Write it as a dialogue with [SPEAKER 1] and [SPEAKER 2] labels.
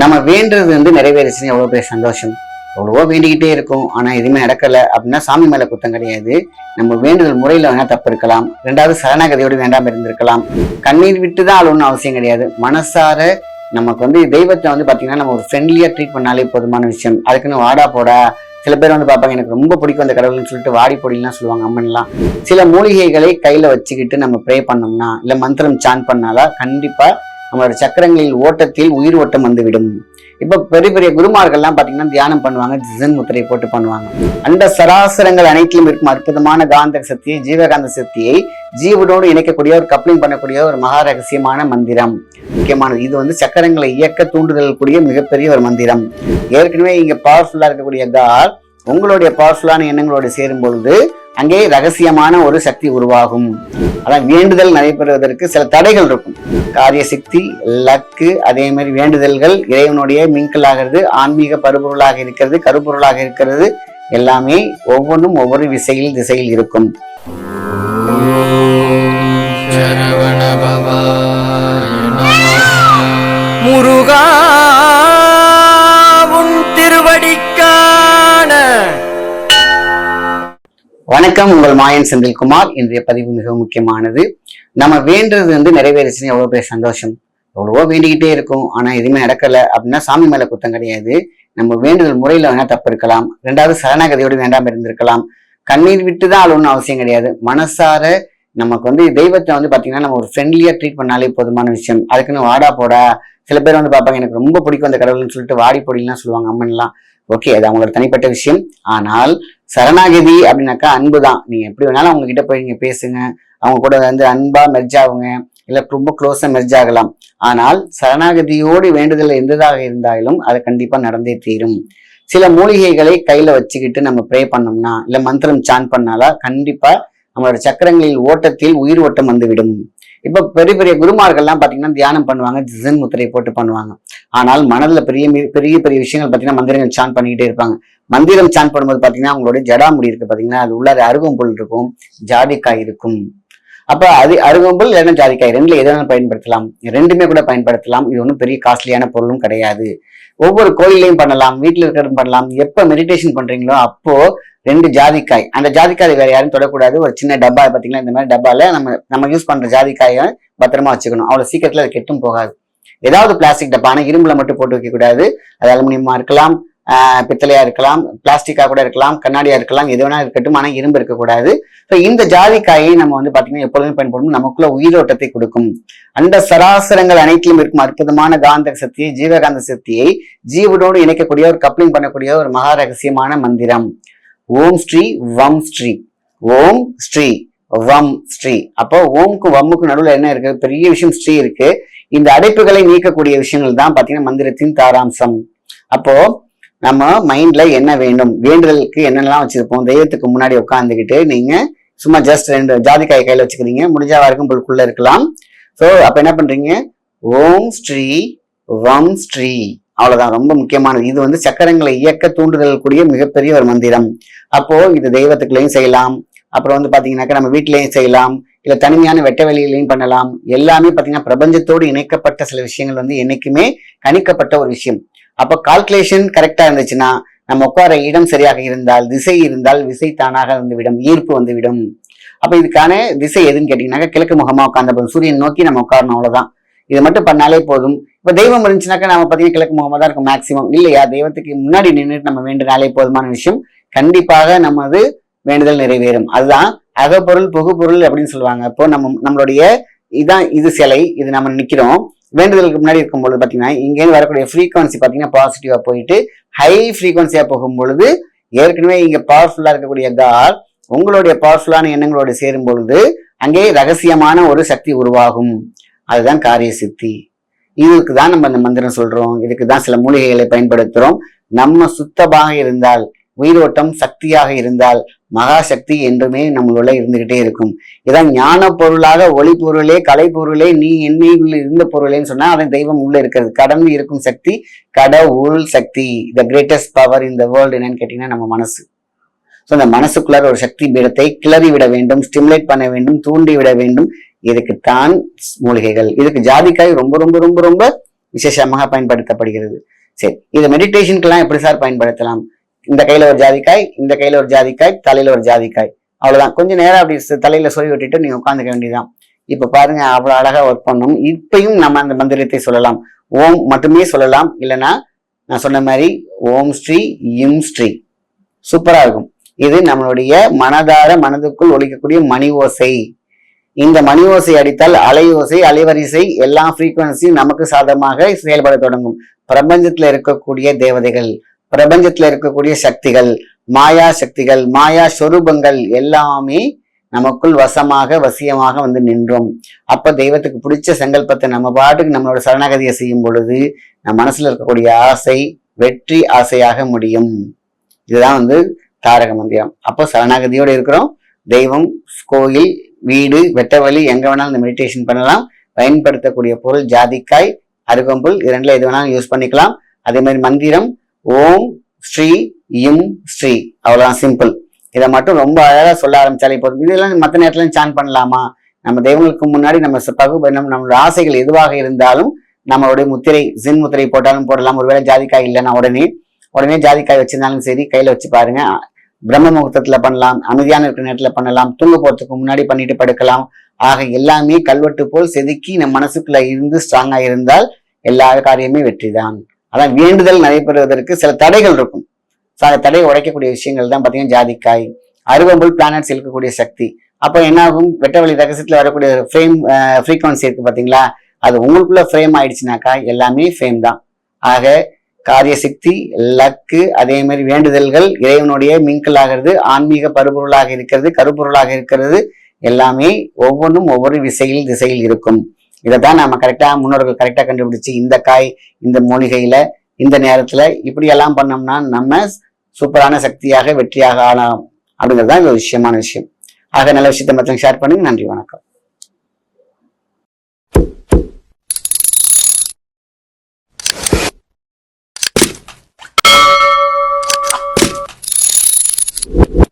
[SPEAKER 1] நம்ம வேண்டுறது வந்து நிறைவேறுச்சுன்னு எவ்வளோ பெரிய சந்தோஷம்? எவ்வளவோ வேண்டிக்கிட்டே இருக்கும். ஆனா எதுவுமே நடக்கல. அப்படின்னா சாமி மேலே குத்தம் கிடையாது. நம்ம வேண்டுதல் முறையில வேணால் தப்பு இருக்கலாம். ரெண்டாவது சரணாகதியோடு வேண்டாமல் இருந்திருக்கலாம். கண்ணீர் விட்டு தான் அழுவணும் அவசியம் கிடையாது. மனசார நமக்கு வந்து தெய்வத்தை வந்து பார்த்தீங்கன்னா நம்ம ஒரு ஃப்ரெண்ட்லியா ட்ரீட் பண்ணாலே போதுமான விஷயம். அதுக்குன்னு வாடா போடா. சில பேர் வந்து பார்ப்பாங்க எனக்கு ரொம்ப பிடிக்கும் அந்த கடவுள்னு சொல்லிட்டு வாடி பொடிலாம் சொல்லுவாங்க. அம்மன்லாம். சில மூலிகைகளை கையில வச்சுக்கிட்டு நம்ம ப்ரே பண்ணோம்னா இல்ல மந்திரம் சான் பண்ணாலா கண்டிப்பா நம்மளோட சக்கரங்களில் ஓட்டத்தில் உயிர் ஓட்டம் வந்துவிடும். இப்போ பெரிய பெரிய குருமார்கள்லாம் பார்த்தீங்கன்னா தியானம் பண்ணுவாங்க ஜிசன் முத்திரை போட்டு பண்ணுவாங்க. அந்த சராசரங்கள் அனைத்திலும் இருக்கும் அற்புதமான காந்த சக்தியை ஜீவகாந்த சக்தியை ஜீவனோடு இணைக்கக்கூடிய ஒரு கப்ளிங் பண்ணக்கூடிய ஒரு மகா ரகசியமான மந்திரம். முக்கியமானது இது வந்து சக்கரங்களை இயக்க தூண்டுதல் கூடிய மிகப்பெரிய ஒரு மந்திரம். ஏற்கனவே இங்கே பவர்ஃபுல்லாக இருக்கக்கூடிய கால் உங்களுடைய பவர்ஃபுல்லான எண்ணங்களோடு சேரும் பொழுது அங்கே ரகசியமான ஒரு சக்தி உருவாகும். அதான் வேண்டுதல் நடைபெறுவதற்கு சில தடைகள் இருக்கும். காரிய சக்தி லக்கு அதே மாதிரி வேண்டுதல்கள் இறைவனுடைய மின்கல் ஆகிறது ஆன்மீக பருப்பொருளாக இருக்கிறது கருப்பொருளாக இருக்கிறது எல்லாமே ஒவ்வொன்றும் ஒவ்வொரு விசையில் திசையில் இருக்கும். வணக்கம் உங்கள் மாயன் செந்தில்குமார். இன்றைய பதிவு மிக முக்கியமானது. நம்ம வேண்டுறது வந்து நிறைவேறுச்சுன்னு எவ்வளோ பெரிய சந்தோஷம்? எவ்வளவோ வேண்டிக்கிட்டே இருக்கும். ஆனா எதுவுமே நடக்கல. அப்படின்னா சாமி மேல குத்தம் கிடையாது. நம்ம வேண்டுதல் முறையில வேணால் தப்பு இருக்கலாம். ரெண்டாவது சரணாகதியோடு வேண்டாமல் இருந்திருக்கலாம். கண்ணீர் விட்டு தான் அழுவணும் அவசியம் கிடையாது. மனசார நமக்கு வந்து தெய்வத்தை வந்து பார்த்தீங்கன்னா நம்ம ஒரு ஃப்ரெண்ட்லியா ட்ரீட் பண்ணாலே போதுமான விஷயம். அதுக்குன்னு வாடா போடா. சில பேர் வந்து பார்ப்பாங்க எனக்கு ரொம்ப பிடிக்கும் அந்த கடவுள்னு சொல்லிட்டு வாடி பொடிலாம் சொல்லுவாங்க அம்மன்லாம். ஓகே அது அவங்களோட தனிப்பட்ட விஷயம். ஆனால் சரணாகதி அப்படின்னாக்கா அன்பு தான். நீங்க எப்படி வேணாலும் அவங்க கிட்ட போய் நீங்க பேசுங்க. அவங்க கூட வந்து அன்பா மெர்ஜ் ஆகுங்க. இல்ல ரொம்ப க்ளோஸா மெர்ஜ் ஆகலாம். ஆனால் சரணாகதியோடு வேண்டுதல் எந்ததாக இருந்தாலும் அது கண்டிப்பா நடந்தே தீரும். சில மூலிகைகளை கையில வச்சுக்கிட்டு நம்ம ப்ரே பண்ணோம்னா இல்ல மந்திரம் சான் பண்ணாலா கண்டிப்பா நம்மளோட சக்கரங்களில் ஓட்டத்தில் உயிர் ஓட்டம் வந்துவிடும். இப்போ பெரிய பெரிய குருமார்கள்லாம் பாத்தீங்கன்னா தியானம் பண்ணுவாங்க ஜிசன் முத்திரை போட்டு பண்ணுவாங்க. ஆனால் மனதில் பெரிய பெரிய பெரிய விஷயங்கள் பார்த்தீங்கன்னா மந்திரங்கள் சான் பண்ணிக்கிட்டே இருப்பாங்க. மந்திரம் சான் பண்ணும்போது பாத்தீங்கன்னா அவங்களுடைய ஜடாமுடி இருக்கு பார்த்தீங்கன்னா அது உள்ளார அருகம்புல் இருக்கும் ஜாதிக்காய் இருக்கும். அப்ப அது அருகம்புல் இல்லைன்னா ஜாதிக்காய் ரெண்டுல எதனால பயன்படுத்தலாம். ரெண்டுமே கூட பயன்படுத்தலாம். இது ஒன்றும் பெரிய காஸ்ட்லியான பொருளும் கிடையாது. ஒவ்வொரு கோயிலையும் பண்ணலாம் வீட்டுல இருக்கிறதும் பண்ணலாம். எப்போ மெடிடேஷன் பண்றீங்களோ அப்போ ரெண்டு ஜாதிக்காய். அந்த ஜாதிக்காய் வேற யாரும் தொடக்கூடாது. ஒரு சின்ன டப்பா பாத்தீங்களா? இந்த மாதிரி டப்பால நம்ம நம்ம யூஸ் பண்ற ஜாதிக்காயை பத்திரமா வச்சுக்கணும். அவ்வளவு சீக்கிரத்துல அது கெட்டும் போகாது. ஏதாவது பிளாஸ்டிக் டப்பானா இரும்புல மட்டும் போட்டு வைக்க கூடாது. அது அலுமினியமா இருக்கலாம் பித்தளையா இருக்கலாம் பிளாஸ்டிக்கா கூட இருக்கலாம் கண்ணாடியா இருக்கலாம் எது வேணா இருக்கட்டும் ஆனா இரும்பு இருக்கக்கூடாது ஸோ இந்த ஜாதிக்காயை நம்ம வந்து பாத்தீங்கன்னா எப்பொழுதுமே பயன்படும் நமக்குள்ள உயிரோட்டத்தை கொடுக்கும். அந்த சராசரங்கள் அனைத்திலும் இருக்கும் அற்புதமான காந்த சக்தியை ஜீவகாந்த சக்தியை ஜீவனோடு இணைக்கக்கூடிய ஒரு கப்ளிங் பண்ணக்கூடிய ஒரு மகா ரகசியமான மந்திரம். ஓம் ஸ்ரீ வம் ஸ்ரீ. ஓம் ஸ்ரீ வம் ஸ்ரீ. அப்போ ஓம்க்கு வம்முக்கு நடுவில் என்ன இருக்கு? பெரிய விஷயம் ஸ்ரீ இருக்கு. இந்த அடைப்புகளை நீக்கக்கூடிய விஷயங்கள் தான் பார்த்தீங்கன்னா மந்திரத்தின் தாராம்சம். அப்போ நம்ம மைண்ட்ல என்ன வேண்டும்? வேண்டுதலுக்கு என்னென்னலாம் வச்சிருப்போம்? தெய்வத்துக்கு முன்னாடி உட்காந்துக்கிட்டு நீங்க சும்மா ஜஸ்ட் ரெண்டு ஜாதிக்காய் கையில வச்சுக்கிறீங்க. முடிஞ்ச வரைக்கும் உங்களுக்குள்ள இருக்கலாம். ஸோ அப்ப என்ன பண்றீங்க? ஓம் ஸ்ரீ வம் ஸ்ரீ. அவ்வளவுதான். ரொம்ப முக்கியமானது. இது வந்து சக்கரங்களை இயக்க தூண்டுதல் கூடிய மிகப்பெரிய ஒரு மந்திரம். அப்போ இது தெய்வத்துக்குள்ளேயும் செய்யலாம். அப்புறம் வந்து பாத்தீங்கன்னாக்கா நம்ம வீட்லயும் செய்யலாம். இல்ல தனிமையான வெட்ட வெளியிலையும் பண்ணலாம். எல்லாமே பாத்தீங்கன்னா பிரபஞ்சத்தோடு இணைக்கப்பட்ட சில விஷயங்கள் வந்து என்னைக்குமே கணிக்கப்பட்ட ஒரு விஷயம். அப்ப கால்குலேஷன் கரெக்டா இருந்துச்சுன்னா நம்ம உட்கார இடம் சரியாக இருந்தால் திசை இருந்தால் விசை தானாக வந்துவிடும் ஈர்ப்பு வந்துவிடும். அப்ப இதுக்கான திசை எதுன்னு கேட்டீங்கன்னாக்கா கிழக்கு முகமா உட்கார்ந்த சூரியன் நோக்கி நம்ம உட்காரணும் அவ்வளவுதான். இது மட்டும் பண்ணாலே போதும். இப்போ தெய்வம் இருந்துச்சுனாக்கா நம்ம பார்த்தீங்கன்னா கிழக்கு முகமாக தான் இருக்கும் மேக்சிமம் இல்லையா? தெய்வத்துக்கு முன்னாடி நின்றுட்டு நம்ம வேண்டினாலே போதுமான விஷயம். கண்டிப்பாக நமது வேண்டுதல் நிறைவேறும். அதுதான் அகப்பொருள் புகுப்பொருள் அப்படின்னு சொல்லுவாங்க. இப்போ நம்ம நம்மளுடைய இதான் இது சிலை. இது நம்ம நிற்கிறோம் வேண்டுதலுக்கு முன்னாடி இருக்கும்பொழுது பார்த்தீங்கன்னா இங்கேருந்து வரக்கூடிய ஃப்ரீக்வன்சி பார்த்தீங்கன்னா பாசிட்டிவாக போயிட்டு ஹை ஃப்ரீக்வன்சியாக போகும்பொழுது ஏற்கனவே இங்கே பவர்ஃபுல்லாக இருக்கக்கூடிய கால் உங்களுடைய பவர்ஃபுல்லான எண்ணங்களோடு சேரும் பொழுது அங்கே ரகசியமான ஒரு சக்தி உருவாகும். அதுதான் காரிய சித்தி. இதுக்கு தான் நம்ம இந்த மந்திரம் சொல்றோம். இதுக்கு தான் சில மூலிகைகளை பயன்படுத்துறோம். நம்ம சுத்தமாக இருந்தால் உயிரோட்டம் சக்தியாக இருந்தால் மகா சக்தி என்றுமே நம்மளுள்ள இருந்துகிட்டே இருக்கும். இதான் ஞான பொருளாக ஒளி பொருளே கலை பொருளே நீ என்னைக்குள்ள இருந்த பொருளேன்னு சொன்னா அதன் தெய்வம் உள்ள இருக்கிறது. கடந்து இருக்கும் சக்தி கடவுள் சக்தி. The greatest power in the world என்னன்னு கேட்டீங்கன்னா நம்ம மனசு. ஸோ அந்த மனசுக்குள்ளார ஒரு சக்தி பீடத்தை கிளறி விட வேண்டும் ஸ்டிமுலேட் பண்ண வேண்டும் தூண்டி விட வேண்டும். இதுக்குத்தான் மூலிகைகள். இதுக்கு ஜாதிக்காய் ரொம்ப ரொம்ப ரொம்ப ரொம்ப விசேஷமாக பயன்படுத்தப்படுகிறது. சரி இது மெடிடேஷனுக்கெல்லாம் எப்படி சார் பயன்படுத்தலாம்? இந்த கையில ஒரு ஜாதிக்காய் இந்த கையில ஒரு ஜாதிக்காய் தலையில ஒரு ஜாதிக்காய். அவ்வளவுதான். கொஞ்சம் நேரம் அப்படி தலையில சொல்லி விட்டுட்டு நீங்க உட்காந்துக்க வேண்டியதுதான். இப்ப பாருங்க அவ்வளவு அழகா ஒர்க் பண்ணும் இப்பயும் நம்ம அந்த மந்திரத்தை சொல்லலாம். ஓம் மட்டுமே சொல்லலாம். இல்லைன்னா நான் சொன்ன மாதிரி ஓம் ஸ்ரீ இம் ஸ்ரீ. சூப்பரா இருக்கும். இது நம்மளுடைய மனதார மனதுக்குள் ஒழிக்கக்கூடிய மணி ஓசை. இந்த மணி ஓசை அடித்தால் அலை ஓசை அலைவரிசை எல்லா ஃப்ரீக்குவன்சியும் நமக்கு சாதமாக செயல்பட தொடங்கும். பிரபஞ்சத்துல இருக்கக்கூடிய தேவதைகள் பிரபஞ்சத்துல இருக்கக்கூடிய சக்திகள் மாயா சக்திகள் மாயா சொரூபங்கள் எல்லாமே நமக்குள் வசமாக வசியமாக வந்து நின்றோம். அப்ப தெய்வத்துக்கு பிடிச்ச சங்கல்பத்தை நம்ம பாட்டுக்கு நம்மளோட சரணாகதியை செய்யும் பொழுது நம்ம மனசுல இருக்கக்கூடிய ஆசை வெற்றி ஆசையாக முடியும். இதுதான் வந்து தாரக மந்திரம். அப்போ சரணாகதியோடு இருக்கிறோம். தெய்வம் கோயில் வீடு வெட்டவெளி எங்க வேணாலும் இந்த மெடிடேஷன் பண்ணலாம். பயன்படுத்தக்கூடிய பொருள் ஜாதிக்காய் அருகம்புல் இரண்டில் எது வேணாலும் யூஸ் பண்ணிக்கலாம். அதே மாதிரி மந்திரம் ஓம் ஸ்ரீ இம் ஸ்ரீ. அவ்வளோதான் சிம்பிள் இதை மட்டும் ரொம்ப அழகாக சொல்ல ஆரம்பிச்சாலே போதும். இதெல்லாம் மற்ற நேரத்துல சான் பண்ணலாமா? நம்ம தெய்வங்களுக்கு முன்னாடி நம்ம பகு நம்ம நம்மளோட ஆசைகள் எதுவாக இருந்தாலும் நம்மளுடைய முத்திரை ஜின் முத்திரை போட்டாலும் போடலாம். ஒருவேளை ஜாதிக்காய் இல்லைன்னா உடனே. உடனே ஜாதிக்காய் வச்சிருந்தாலும் சரி கையில் வச்சு பாருங்க. பிரம்ம முகூர்த்தத்துல பண்ணலாம் அமைதியான இருக்கிற நேரத்துல பண்ணலாம் தூங்க போறதுக்கு முன்னாடி பண்ணிட்டு படுக்கலாம். ஆக எல்லாமே கல்வெட்டு போல் செதுக்கி நம் மனசுக்குள்ள இருந்து ஸ்ட்ராங்கா இருந்தால் எல்லா காரியமே வெற்றிதான். அதான் வேண்டுதல் நடைபெறுவதற்கு சில தடைகள் இருக்கும். சில தடையை உடைக்கக்கூடிய விஷயங்கள் தான் பார்த்தீங்கன்னா ஜாதிக்காய் அருவம்புல் பிளானட்ஸ் இருக்கக்கூடிய சக்தி. அப்போ என்ன ஆகும் வெட்டவெளி வரக்கூடிய ஃப்ரேம் ஃப்ரீக்வன்சி இருக்கு பார்த்தீங்களா அது உங்களுக்குள்ள ஃப்ரேம் ஆயிடுச்சுனாக்கா எல்லாமே ஃப்ரேம் தான். ஆக காரிய சக்தி லக்கு அதே மாதிரி வேண்டுதல்கள் இறைவனுடைய மிங்கல் ஆகிறது ஆன்மீக பருப்பொருளாக இருக்கிறது கருப்பொருளாக இருக்கிறது எல்லாமே ஒவ்வொன்றும் ஒவ்வொரு விசையில் திசையில் இருக்கும். இதை தான் நம்ம கரெக்டாக முன்னோர்கள் கரெக்டாக கண்டுபிடிச்சு இந்த காய் இந்த மூலிகையில் இந்த நேரத்தில் இப்படியெல்லாம் பண்ணோம்னா நம்ம சூப்பரான சக்தியாக வெற்றியாக ஆகலாம். அப்படிங்கிறது தான் இது ஒரு விஷயமான விஷயம். ஆக நல்ல விஷயத்தை மற்றவங்க ஷேர் பண்ணுங்க. நன்றி வணக்கம்.